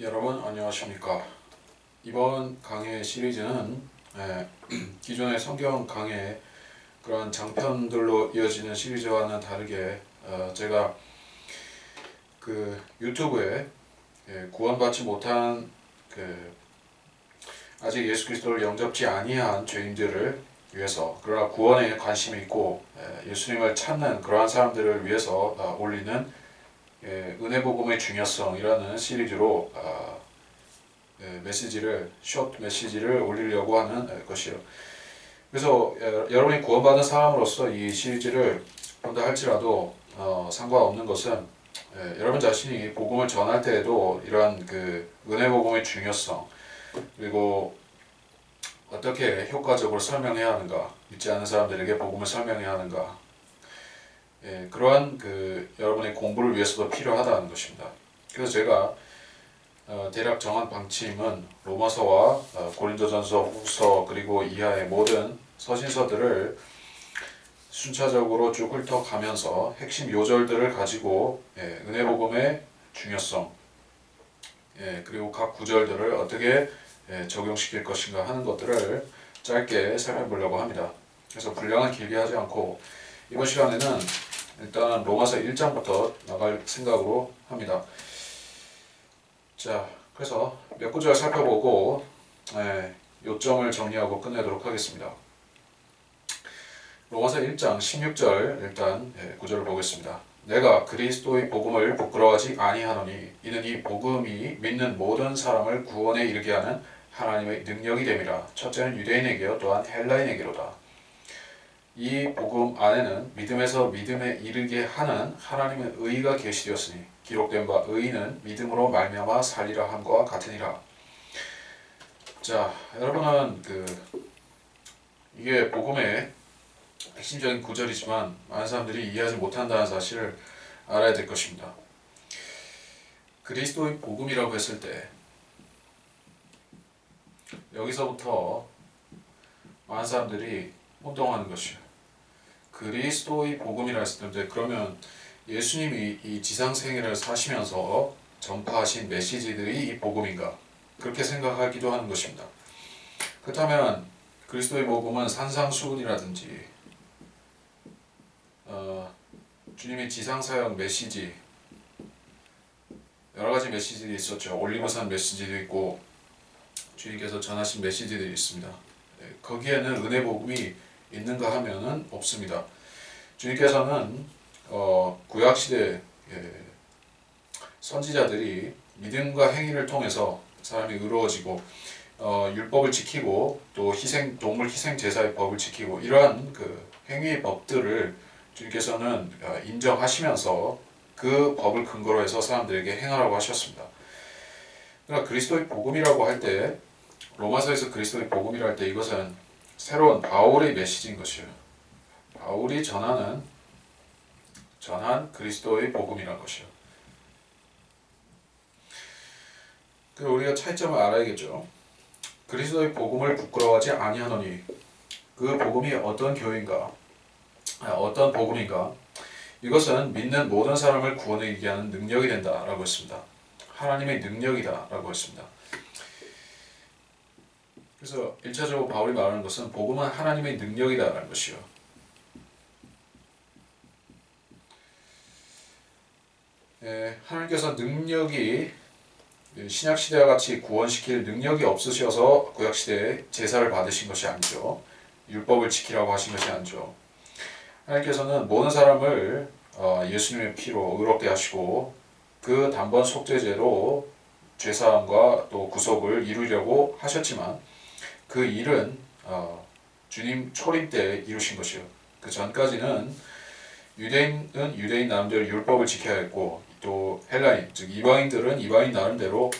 여러분 안녕하십니까? 이번 강의 시리즈는 에, 기존의 성경 강의 그런 장편들로 이어지는 시리즈와는 다르게 어, 제가 그 유튜브에 예, 구원받지 못한 그 아직 예수 그리스도를 영접지 아니한 죄인들을 위해서 그러나 구원에 관심이 있고 에, 예수님을 찾는 그러한 사람들을 위해서 어, 올리는 예, 은혜 복음의 중요성이라는 시리즈로 아, 예, 메시지를 숏 메시지를 올리려고 하는 예, 것이요. 그래서 예, 여러분이 구원받은 사람으로서 이 시리즈를 본다 할지라도 어, 상관없는 것은 예, 여러분 자신이 복음을 전할 때에도 이러한 그 은혜 복음의 중요성 그리고 어떻게 효과적으로 설명해야 하는가 믿지 않는 사람들에게 복음을 설명해야 하는가 예, 그러한 그 여러분의 공부를 위해서도 필요하다는 것입니다. 그래서 제가 어, 대략 정한 방침은 로마서와 어, 고린도전서, 후서 그리고 이하의 모든 서신서들을 순차적으로 쭉 훑어가면서 핵심 요절들을 가지고 예, 은혜 복음의 중요성 예, 그리고 각 구절들을 어떻게 예, 적용시킬 것인가 하는 것들을 짧게 살펴보려고 합니다. 그래서 분량은 길게 하지 않고 이번 시간에는 일단 로마서 1장부터 나갈 생각으로 합니다. 자, 그래서 몇 구절 살펴보고 예, 요점을 정리하고 끝내도록 하겠습니다. 로마서 1장 16절 일단 예, 구절을 보겠습니다. 내가 그리스도의 복음을 부끄러워하지 아니하노니 이는 이 복음이 믿는 모든 사람을 구원에 이르게 하는 하나님의 능력이 됨이라 첫째는 유대인에게요 또한 헬라인에게로다. 이 복음 안에는 믿음에서 믿음에 이르게 하는 하나님의 의가 계시되었으니 기록된 바 의는 믿음으로 말미암아 살리라 함과 같으니라. 자, 여러분은 그 이게 복음의 핵심적인 구절이지만 많은 사람들이 이해하지 못한다는 사실을 알아야 될 것입니다. 그리스도의 복음이라고 했을 때 여기서부터 많은 사람들이 혼동하는 것이요. 그리스도의 복음이라 했을 때 그러면 예수님이 이 지상 생애를 사시면서 전파하신 메시지들이 이 복음인가 그렇게 생각하기도 하는 것입니다. 그렇다면 그리스도의 복음은 산상수훈이라든지 어, 주님의 지상 사역 메시지 여러 가지 메시지들이 있었죠. 올리브산 메시지도 있고 주님께서 전하신 메시지들이 있습니다. 예, 거기에는 은혜 복음이 있는가 하면은 없습니다. 주님께서는 어, 구약 시대 예, 선지자들이 믿음과 행위를 통해서 사람이 의로워지고 어, 율법을 지키고 또 희생 동물 희생 제사의 법을 지키고 이러한 그 행위의 법들을 주님께서는 어, 인정하시면서 그 법을 근거로 해서 사람들에게 행하라고 하셨습니다. 그러나 그리스도의 복음이라고 할 때 로마서에서 그리스도의 복음이라 할 때 이것은 새로운 바울의 메시지인 것이에요. 바울이 전하는 전한 그리스도의 복음이란 것이요. 그 우리가 차이점을 알아야겠죠. 그리스도의 복음을 부끄러워하지 아니하노니 그 복음이 어떤 교인가, 아, 어떤 복음인가? 이것은 믿는 모든 사람을 구원에 이르게 하는 능력이 된다라고 했습니다. 하나님의 능력이다라고 했습니다. 그래서 1차적으로 바울이 말하는 것은 복음은 하나님의 능력이다라는 것이요. 예, 하나님께서 능력이 신약 시대와 같이 구원시킬 능력이 없으셔서 구약 시대에 제사를 받으신 것이 아니죠. 율법을 지키라고 하신 것이 아니죠. 하나님께서는 모든 사람을 어, 예수님의 피로 의롭게 하시고 그 단번 속죄제로 죄사함과 또 구속을 이루려고 하셨지만 그 일은 어, 주님 초림 때 이루신 것이요. 그 전까지는 유대인은 유대인 나름대로 율법을 지켜야 했고 또 헬라인 즉 이방인들은 이방인 나름대로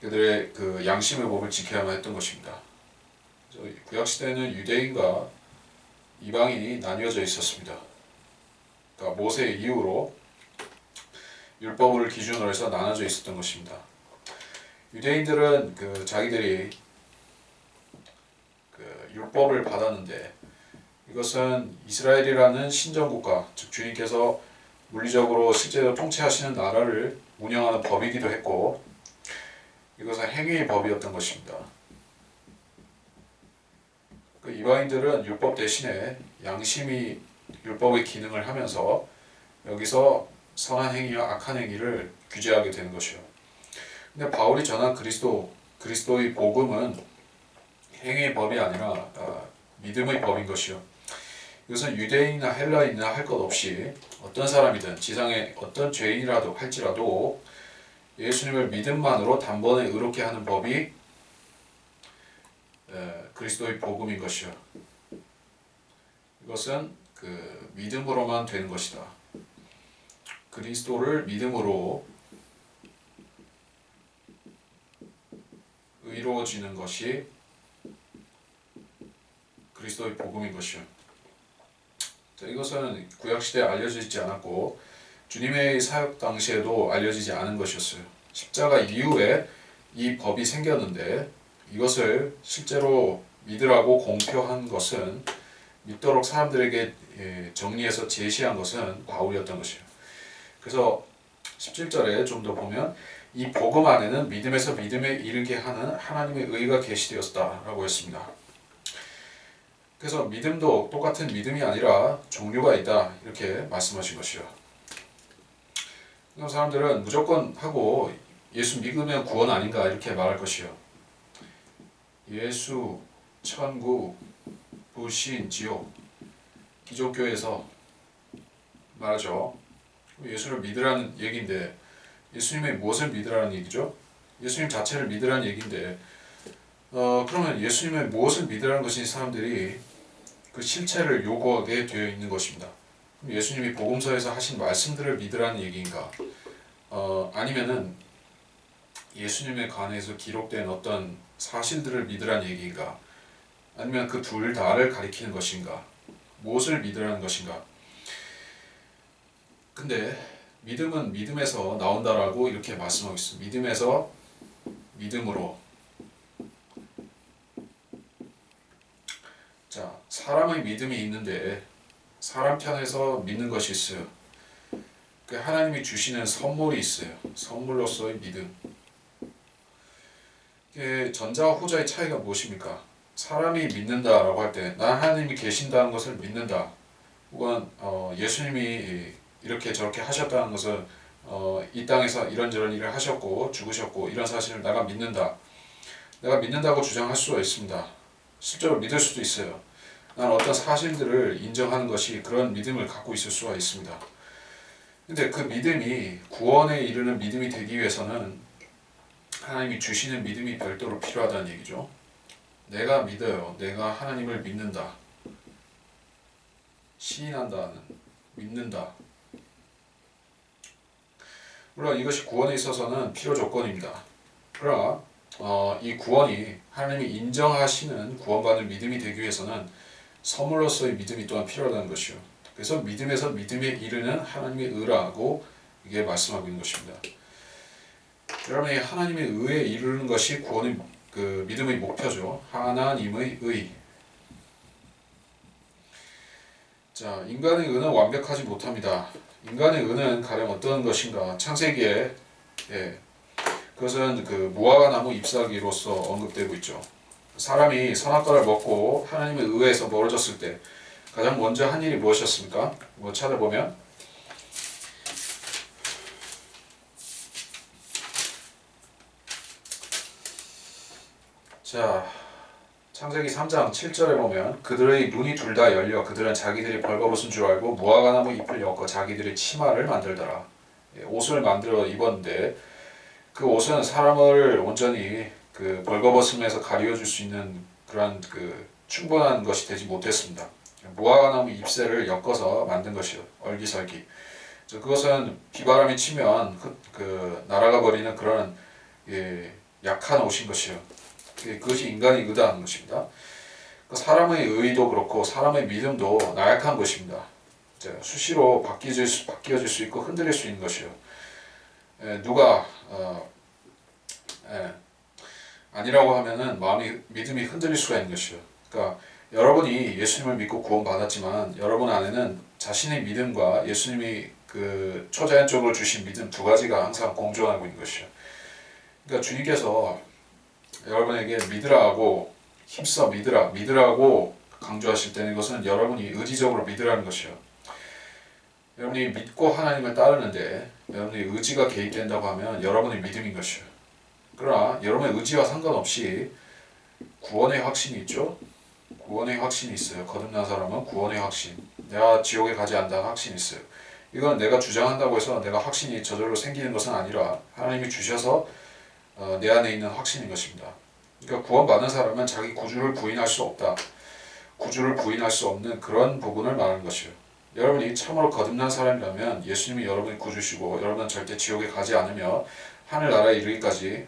그들의 그 양심의 법을 지켜야만 했던 것입니다. 구약 시대는 유대인과 이방인이 나뉘어져 있었습니다. 그러니까 모세 이후로 율법을 기준으로 해서 나눠져 있었던 것입니다. 유대인들은 그 자기들이 그 율법을 받았는데 이것은 이스라엘이라는 신정국가 즉 주님께서 물리적으로 실제로 통치하시는 나라를 운영하는 법이기도 했고 이것은 행위의 법이었던 것입니다. 그 이방인들은 율법 대신에 양심이 율법의 기능을 하면서 여기서 선한 행위와 악한 행위를 규제하게 되는 것이요. 근데 바울이 전한 그리스도 그리스도의 복음은 행위의 법이 아니라 아, 믿음의 법인 것이요. 이것은 유대인이나 헬라인이나 할 것 없이 어떤 사람이든 지상의 어떤 죄인이라도 할지라도 예수님을 믿음만으로 단번에 의롭게 하는 법이 에, 그리스도의 복음인 것이요. 이것은 그 믿음으로만 되는 것이다. 그리스도를 믿음으로 의로워지는 것이 그리스도의 복음인 것이요. 자, 이것은 구약 시대에 알려지지 않았고 주님의 사역 당시에도 알려지지 않은 것이었어요. 십자가 이후에 이 법이 생겼는데 이것을 실제로 믿으라고 공표한 것은 믿도록 사람들에게 예, 정리해서 제시한 것은 바울이었던 것이에요. 그래서 17절에 좀 더 보면 이 복음 안에는 믿음에서 믿음에 이르게 하는 하나님의 의가 계시되었다라고 했습니다. 그래서 믿음도 똑같은 믿음이 아니라 종류가 있다 이렇게 말씀하신 것이요. 그럼 사람들은 무조건 하고 예수 믿으면 구원 아닌가 이렇게 말할 것이요. 예수, 천국, 부신, 지옥 기독교에서 말하죠. 예수를 믿으라는 얘기인데 예수님의 무엇을 믿으라는 얘기죠? 예수님 자체를 믿으라는 얘기인데 어 그러면 예수님의 무엇을 믿으라는 것이 사람들이 그 실체를 요구하게 되어 있는 것입니다. 예수님이 복음서에서 하신 말씀들을 믿으라는 얘기인가? 어 아니면은 예수님에 관해서 기록된 어떤 사실들을 믿으라는 얘기인가? 아니면 그 둘 다를 가리키는 것인가? 무엇을 믿으라는 것인가? 근데 믿음은 믿음에서 나온다라고 이렇게 말씀하고 있습니다. 믿음에서 믿음으로. 자, 사람의 믿음이 있는데 사람 편에서 믿는 것이 있어요. 그 하나님이 주시는 선물이 있어요. 선물로서의 믿음. 전자와 후자의 차이가 무엇입니까? 사람이 믿는다라고 할 때, 난 하나님이 계신다는 것을 믿는다. 혹은 어, 예수님이 이렇게 저렇게 하셨다는 것을 어, 이 땅에서 이런저런 일을 하셨고 죽으셨고 이런 사실을 내가 믿는다. 내가 믿는다고 주장할 수가 있습니다. 실제로 믿을 수도 있어요. 난 어떤 사실들을 인정하는 것이 그런 믿음을 갖고 있을 수가 있습니다. 근데 그 믿음이 구원에 이르는 믿음이 되기 위해서는 하나님이 주시는 믿음이 별도로 필요하다는 얘기죠. 내가 믿어요. 내가 하나님을 믿는다. 시인한다는 믿는다. 물론 이것이 구원에 있어서는 필요 조건입니다. 그러나 어, 이 구원이 하나님이 인정하시는 구원받을 믿음이 되기 위해서는 선물로서의 믿음이 또한 필요하다는 것이요. 그래서 믿음에서 믿음에 이르는 하나님의 의라고 이게 말씀하고 있는 것입니다. 여러분이 하나님의 의에 이르는 것이 구원의 그 믿음의 목표죠. 하나님의 의. 자, 인간의 의는 완벽하지 못합니다. 인간의 의는 가령 어떤 것인가? 창세기에 예, 그것은 그 무화과 나무 잎사귀로서 언급되고 있죠. 사람이 선악과를 먹고 하나님의 의에서 멀어졌을 때 가장 먼저 한 일이 무엇이었습니까? 뭐 찾아보면 자 창세기 3장 7절에 보면 그들의 눈이 둘 다 열려 그들은 자기들이 벌거벗은 줄 알고 무화과나무 잎을 엮어 자기들의 치마를 만들더라. 예, 옷을 만들어 입었는데 그 옷은 사람을 온전히 그 벌거벗음에서 가려줄 수 있는 그러한 그 충분한 것이 되지 못했습니다. 무화과나무 잎새를 엮어서 만든 것이요 얼기설기. 그것은 비바람이 치면 그, 그 날아가 버리는 그런 예, 약한 옷인 것이요. 예, 그것이 인간의 의도하는 것입니다. 그 사람의 의도 그렇고 사람의 믿음도 나약한 것입니다. 수시로 바뀌어질 수, 바뀌어질 수 있고 흔들릴 수 있는 것이요. 예, 누가 어, 예, 아니라고 하면은 마음이 믿음이 흔들릴 수가 있는 것이요. 그러니까 여러분이 예수님을 믿고 구원 받았지만 여러분 안에는 자신의 믿음과 예수님이 그 초자연적으로 주신 믿음 두 가지가 항상 공존하고 있는 것이요. 그러니까 주님께서 여러분에게 믿으라고 힘써 믿으라 믿으라고 강조하실 때는 이것은 여러분이 의지적으로 믿으라는 것이요. 여러분이 믿고 하나님을 따르는데 여러분이 의지가 개입된다고 하면 여러분의 믿음인 것이요. 그러나 여러분의 의지와 상관없이 구원의 확신이 있죠. 구원의 확신이 있어요. 거듭난 사람은 구원의 확신. 내가 지옥에 가지 않는다는 확신이 있어요. 이건 내가 주장한다고 해서 내가 확신이 저절로 생기는 것은 아니라 하나님이 주셔서 어, 내 안에 있는 확신인 것입니다. 그러니까 구원받은 사람은 자기 구주를 부인할 수 없다. 구주를 부인할 수 없는 그런 부분을 말하는 것이요. 여러분이 참으로 거듭난 사람이라면 예수님이 여러분의 구주시고 여러분은 절대 지옥에 가지 않으며 하늘나라에 이르기까지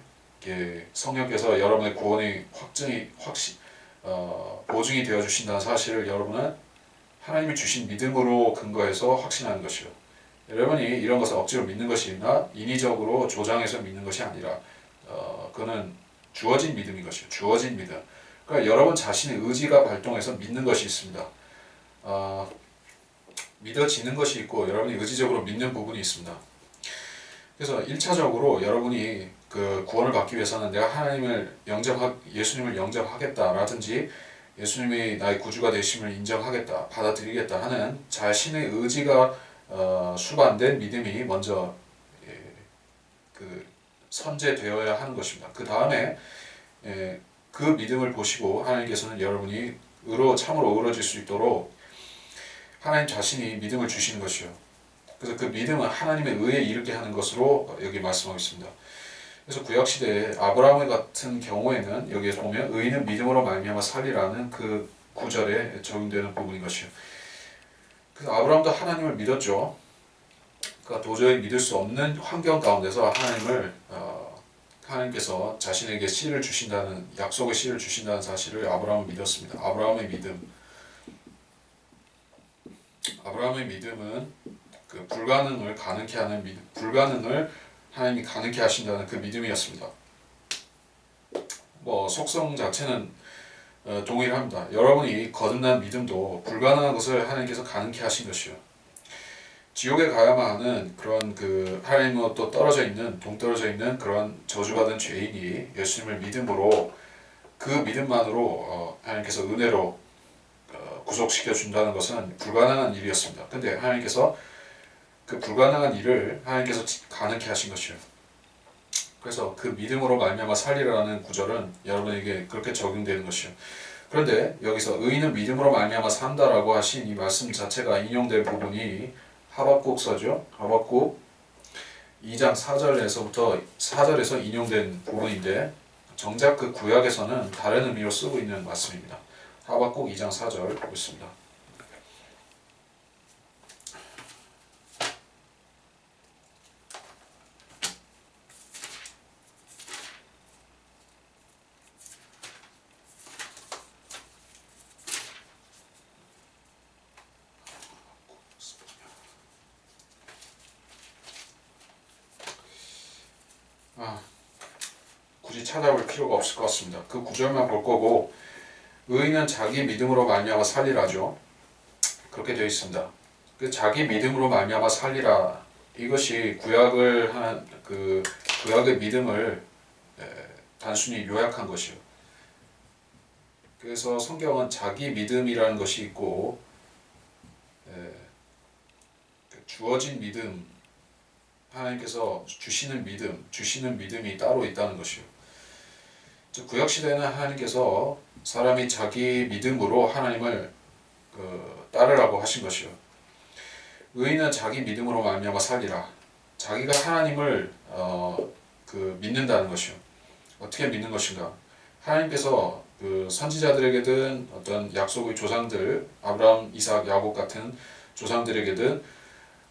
성령께서 여러분의 구원의 확증이 확신 어, 보증이 되어 주신다는 사실을 여러분은 하나님이 주신 믿음으로 근거해서 확신하는 것이요. 여러분이 이런 것을 억지로 믿는 것이 나 인위적으로 조장해서 믿는 것이 아니라 어, 그는 주어진 믿음인 것이요. 주어진 믿음. 그러니까 여러분 자신의 의지가 발동해서 믿는 것이 있습니다. 어, 믿어지는 것이 있고 여러분이 의지적으로 믿는 부분이 있습니다. 그래서 1차적으로 여러분이 그 구원을 받기 위해서는 내가 하나님을 영접하 예수님을 영접하겠다라든지 예수님이 나의 구주가 되심을 인정하겠다, 받아들이겠다 하는 자신의 의지가 어, 수반된 믿음이 먼저 예, 그 선제되어야 하는 것입니다. 그 다음에 예, 그 믿음을 보시고 하나님께서는 여러분이 의로 참으로 의로질 수 있도록 하나님 자신이 믿음을 주시는 것이요. 그래서 그 믿음은 하나님의 의에 이르게 하는 것으로 여기 말씀하고 있습니다. 그래서 구약 시대에 아브라함 같은 경우에는 여기에서 보면 의인은 믿음으로 말미암아 살리라는 그 구절에 적용되는 부분인 것이요. 그래서 아브라함도 하나님을 믿었죠. 그러니까 도저히 믿을 수 없는 환경 가운데서 하나님을 어, 하나님께서 자신에게 씨를 주신다는 약속의 씨를 주신다는 사실을 아브라함은 믿었습니다. 아브라함의 믿음. 아브라함의 믿음은 그 불가능을 가능케 하는 믿음, 불가능을 하나님이 가능케 하신다는 그 믿음이었습니다. 뭐 속성 자체는 어, 동일합니다. 여러분이 거듭난 믿음도 불가능한 것을 하나님께서 가능케 하신 것이요. 지옥에 가야만 하는 그런 그 하나님으로부터 떨어져 있는 동떨어져 있는 그런 저주받은 죄인이 예수님을 믿음으로 그 믿음만으로 어, 하나님께서 은혜로 어, 구속시켜 준다는 것은 불가능한 일이었습니다. 근데 하나님께서 그 불가능한 일을 하나님께서 가능케 하신 것이요. 그래서 그 믿음으로 말미암아 살리라는 구절은 여러분에게 그렇게 적용되는 것이요. 그런데 여기서 의인은 믿음으로 말미암아 산다라고 하신 이 말씀 자체가 인용될 부분이 하박국서죠. 하박국 2장 4절에서부터 4절에서 인용된 부분인데 정작 그 구약에서는 다른 의미로 쓰고 있는 말씀입니다. 하박국 2장 4절 보겠습니다. 아, 찾아볼 필요가 없을 것 같습니다. 그 구절만 볼 거고 의인은 자기 믿음으로 말미암아 살리라죠. 그렇게 되어 있습니다. 그 자기 믿음으로 말미암아 살리라 이것이 구약을 한 그 구약의 믿음을 에, 단순히 요약한 것이요. 그래서 성경은 자기 믿음이라는 것이 있고 에, 그 주어진 믿음 하나님께서 주시는 믿음, 주시는 믿음이 따로 있다는 것이요. 구약 시대는 하나님께서 사람이 자기 믿음으로 하나님을 그, 따르라고 하신 것이요. 의인은 자기 믿음으로 말미암아 살리라. 자기가 하나님을 어, 그 믿는다는 것이요. 어떻게 믿는 것인가? 하나님께서 그 선지자들에게든 어떤 약속의 조상들 아브라함, 이삭, 야곱 같은 조상들에게든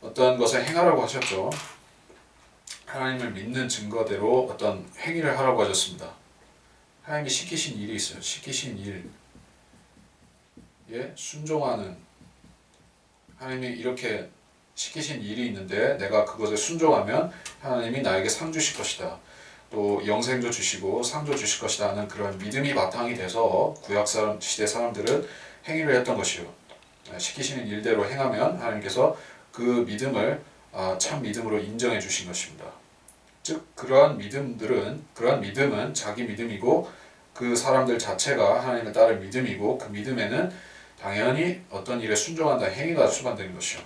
어떤 것을 행하라고 하셨죠. 하나님을 믿는 증거대로 어떤 행위를 하라고 하셨습니다. 하나님이 시키신 일이 있어요. 시키신 일. 예, 순종하는 하나님이 이렇게 시키신 일이 있는데 내가 그것에 순종하면 하나님이 나에게 상 주실 것이다. 또 영생도 주시고 상도 주실 것이다 하는 그런 믿음이 바탕이 돼서 구약 사람 시대 사람들은 행위를 했던 것이요. 시키시는 일대로 행하면 하나님께서 그 믿음을 아, 참 믿음으로 인정해 주신 것입니다. 즉 그러한 믿음들은 그러한 믿음은 자기 믿음이고 그 사람들 자체가 하나님을 따를 믿음이고 그 믿음에는 당연히 어떤 일에 순종한다 행위가 수반되는 것이요.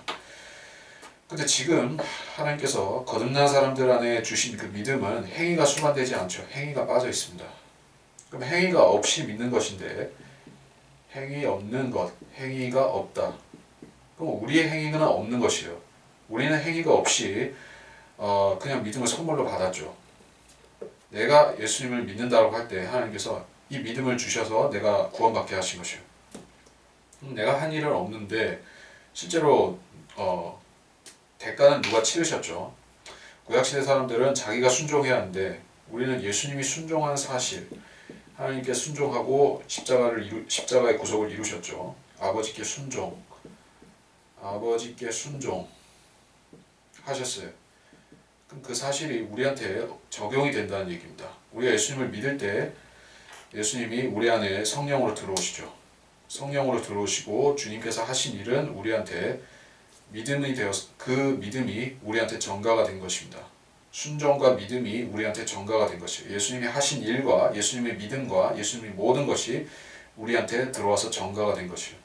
근데 지금 하나님께서 거듭난 사람들 안에 주신 그 믿음은 행위가 수반되지 않죠. 행위가 빠져 있습니다. 그럼 행위가 없이 믿는 것인데 행위 없는 것, 행위가 없다. 그럼 우리의 행위는 없는 것이요. 우리는 행위가 없이 어, 그냥 믿음을 선물로 받았죠. 내가 예수님을 믿는다고 할 때 하나님께서 이 믿음을 주셔서 내가 구원받게 하신 것이요. 음, 내가 한 일은 없는데 실제로 어, 대가는 누가 치르셨죠. 구약시대 사람들은 자기가 순종해야 하는데 우리는 예수님이 순종한 사실, 하나님께 순종하고 십자가를 이루, 십자가의 구속을 이루셨죠. 아버지께 순종, 아버지께 순종 하셨어요. 그럼 그 사실이 우리한테 적용이 된다는 얘기입니다. 우리가 예수님을 믿을 때 예수님이 우리 안에 성령으로 들어오시죠. 성령으로 들어오시고 주님께서 하신 일은 우리한테 믿음이 되었 그 믿음이 우리한테 전가가 된 것입니다. 순종과 믿음이 우리한테 전가가 된 것이에요. 예수님이 하신 일과 예수님의 믿음과 예수님의 모든 것이 우리한테 들어와서 전가가 된 것이에요.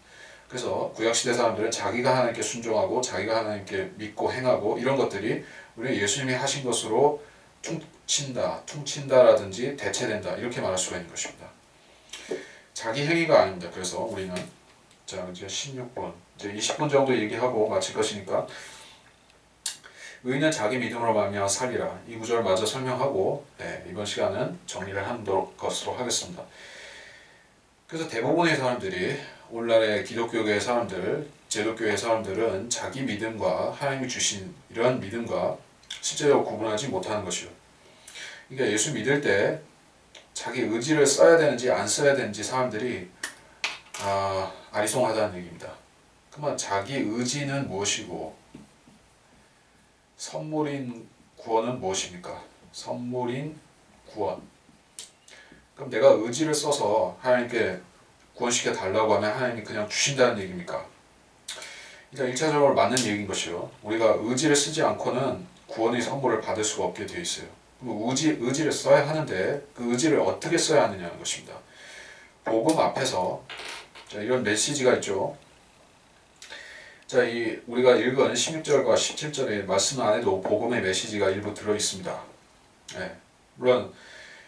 그래서 구약 시대 사람들은 자기가 하나님께 순종하고 자기가 하나님께 믿고 행하고 이런 것들이 우리 예수님이 하신 것으로 퉁친다, 퉁친다라든지 대체된다 이렇게 말할 수가 있는 것입니다. 자기 행위가 아닙니다. 그래서 우리는 자 이제 16번 이제 20분 정도 얘기하고 마칠 것이니까 의인은 자기 믿음으로 말미암아 살리라 이 구절을 마저 설명하고 네, 이번 시간은 정리를 하는 것으로 하겠습니다. 그래서 대부분의 사람들이 오늘날의 기독교계 사람들, 제독교회 사람들은 자기 믿음과 하나님이 주신 이러한 믿음과 실제로 구분하지 못하는 것이요. 그러니까 예수 믿을 때 자기 의지를 써야 되는지 안 써야 되는지 사람들이 아, 아리송하다는 얘기입니다. 그러면 자기 의지는 무엇이고 선물인 구원은 무엇입니까? 선물인 구원. 그럼 내가 의지를 써서 하나님께 구원시켜 달라고 하면 하나님이 그냥 주신다는 얘기입니까? 그러니까 1차적으로 맞는 얘기인 것이요. 우리가 의지를 쓰지 않고는 구원의 선물을 받을 수가 없게 되어 있어요. 의지, 의지를 써야 하는데 그 의지를 어떻게 써야 하느냐는 것입니다. 복음 앞에서 자, 이런 메시지가 있죠. 자, 이 우리가 읽은 16절과 17절의 말씀 안에도 복음의 메시지가 일부 들어 있습니다. 네. 물론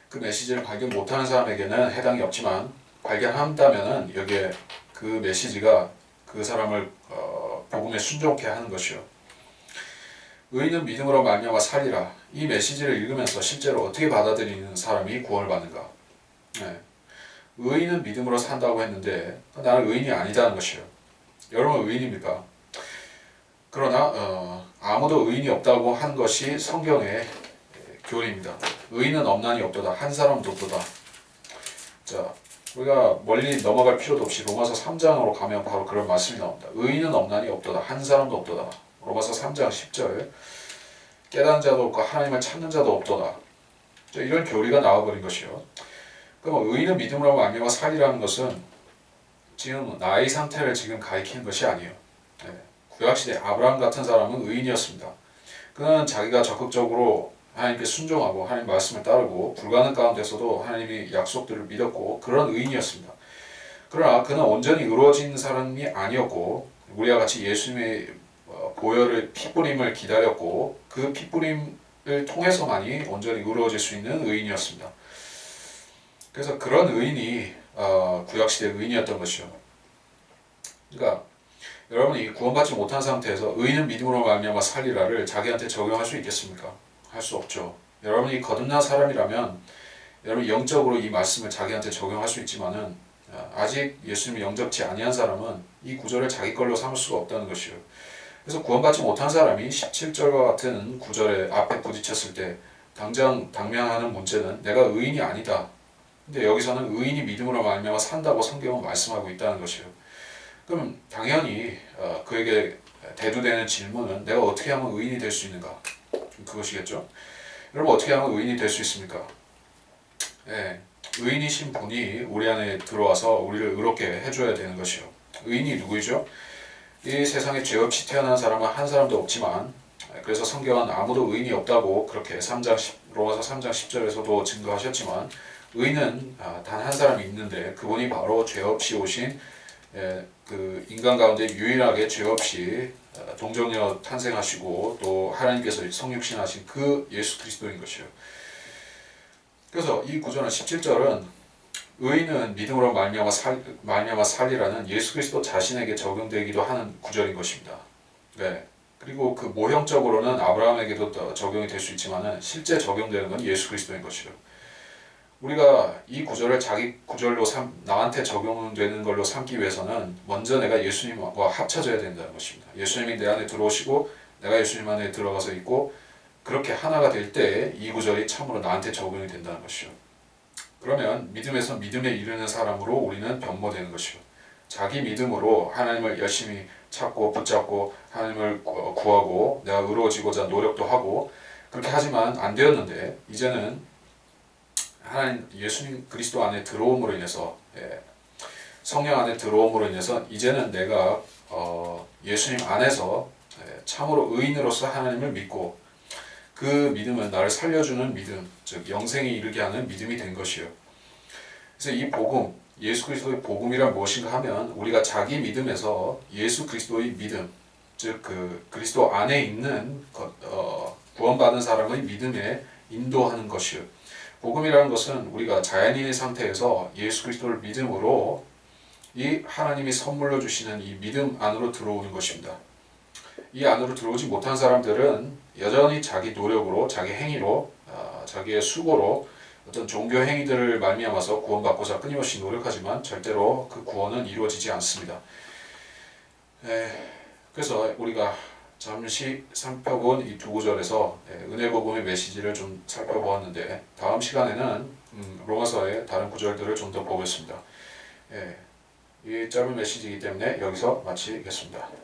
그 메시지를 발견 못하는 사람에게는 해당이 없지만 발견한다면은 여기에 그 메시지가 그 사람을 어, 복음에 순종케 하는 것이요. 의인은 믿음으로 말미암아 살리라. 이 메시지를 읽으면서 실제로 어떻게 받아들이는 사람이 구원을 받는가? 네. 의인은 믿음으로 산다고 했는데 나는 의인이 아니다는 것이요. 여러분 의인입니까? 그러나 어, 아무도 의인이 없다고 한 것이 성경의 교리입니다. 의인은 없나니 없도다. 한 사람도 없도다. 자, 우리가 멀리 넘어갈 필요도 없이 로마서 3장으로 가면 바로 그런 말씀이 나옵니다. 의인은 없나니 없도다. 한 사람도 없도다. 로마서 3장 10절 깨닫는 자도 없고 하나님을 찾는 자도 없도다. 이런 교리가 나와버린 것이요. 그럼 의인은 믿음으로 말미암아 살리라는 것은 지금 나의 상태를 지금 가리키는 것이 아니에요. 네. 구약시대 아브라함 같은 사람은 의인이었습니다. 그는 자기가 적극적으로 하나님께 순종하고 하나님 말씀을 따르고 불가능 가운데서도 하나님이 약속들을 믿었고 그런 의인이었습니다. 그러나 그는 온전히 이루어진 사람이 아니었고 우리와 같이 예수님의 어, 보혈을 피뿌림을 기다렸고 그 피뿌림을 통해서만이 온전히 이루어질 수 있는 의인이었습니다. 그래서 그런 의인이 어, 구약시대 의인이었던 것이죠. 그러니까 여러분이 구원받지 못한 상태에서 의인은 믿음으로 말미암아 살리라를 자기한테 적용할 수 있겠습니까? 할 수 없죠. 여러분이 거듭난 사람이라면 여러분 영적으로 이 말씀을 자기한테 적용할 수 있지만은 어, 아직 예수님이 영접치 아니한 사람은 이 구절을 자기 걸로 삼을 수가 없다는 것이요. 그래서 구원받지 못한 사람이 17절과 같은 구절에 앞에 부딪혔을 때 당장 당면하는 문제는 내가 의인이 아니다. 근데 여기서는 의인이 믿음으로 말미암아 산다고 성경은 말씀하고 있다는 것이요. 그럼 당연히 어, 그에게 대두되는 질문은 내가 어떻게 하면 의인이 될 수 있는가? 그것이겠죠. 여러분 어떻게 하면 의인이 될 수 있습니까? 예, 의인이신 분이 우리 안에 들어와서 우리를 의롭게 해줘야 되는 것이요. 의인이 누구이죠? 이 세상에 죄 없이 태어난 사람은 한 사람도 없지만 그래서 성경은 아무도 의인이 없다고 그렇게 3장 10 로마서 3장 10절에서도 증거하셨지만 의는 아, 단한 사람이 있는데 그분이 바로 죄 없이 오신 예, 그 인간 가운데 유일하게 죄 없이 어, 동정녀 탄생하시고 또 하나님께서 성육신하신 그 예수 그리스도인 것이요. 그래서 이 구절은 17절은 의인은 믿음으로 말미암아 살 말미암아 살리라는 예수 그리스도 자신에게 적용되기도 하는 구절인 것입니다. 네. 그리고 그 모형적으로는 아브라함에게도 더 적용이 될 수 있지만은 실제 적용되는 건 예수 그리스도인 것이요. 우리가 이 구절을 자기 구절로 삼, 나한테 적용되는 걸로 삼기 위해서는 먼저 내가 예수님과 합쳐져야 된다는 것입니다. 예수님이 내 안에 들어오시고 내가 예수님 안에 들어가서 있고 그렇게 하나가 될 때 이 구절이 참으로 나한테 적용이 된다는 것이요. 그러면 믿음에서 믿음에 이르는 사람으로 우리는 변모되는 것이요. 자기 믿음으로 하나님을 열심히 찾고 붙잡고 하나님을 구- 구하고 내가 의로워지고자 노력도 하고 그렇게 하지만 안 되었는데 이제는 하나님 예수님 그리스도 안에 들어옴으로 인해서 예, 성령 안에 들어옴으로 인해서 이제는 내가 어, 예수님 안에서 예, 참으로 의인으로서 하나님을 믿고 그 믿음은 나를 살려주는 믿음, 즉 영생에 이르게 하는 믿음이 된 것이요. 그래서 이 복음, 예수 그리스도의 복음이란 무엇인가 하면 우리가 자기 믿음에서 예수 그리스도의 믿음, 즉 그 그리스도 안에 있는 것, 어, 구원받은 사람의 믿음에 인도하는 것이요. 복음이라는 것은 우리가 자연인의 상태에서 예수 그리스도를 믿음으로 이 하나님이 선물로 주시는 이 믿음 안으로 들어오는 것입니다. 이 안으로 들어오지 못한 사람들은 여전히 자기 노력으로, 자기 행위로, 아, 자기의 수고로 어떤 종교 행위들을 말미암아서 구원받고자 끊임없이 노력하지만 절대로 그 구원은 이루어지지 않습니다. 에, 그래서 우리가 잠시 살펴본 이 두 구절에서 예, 은혜 복음의 메시지를 좀 살펴보았는데 다음 시간에는 음, 로마서의 다른 구절들을 좀 더 보겠습니다. 예, 이 짧은 메시지이기 때문에 여기서 마치겠습니다.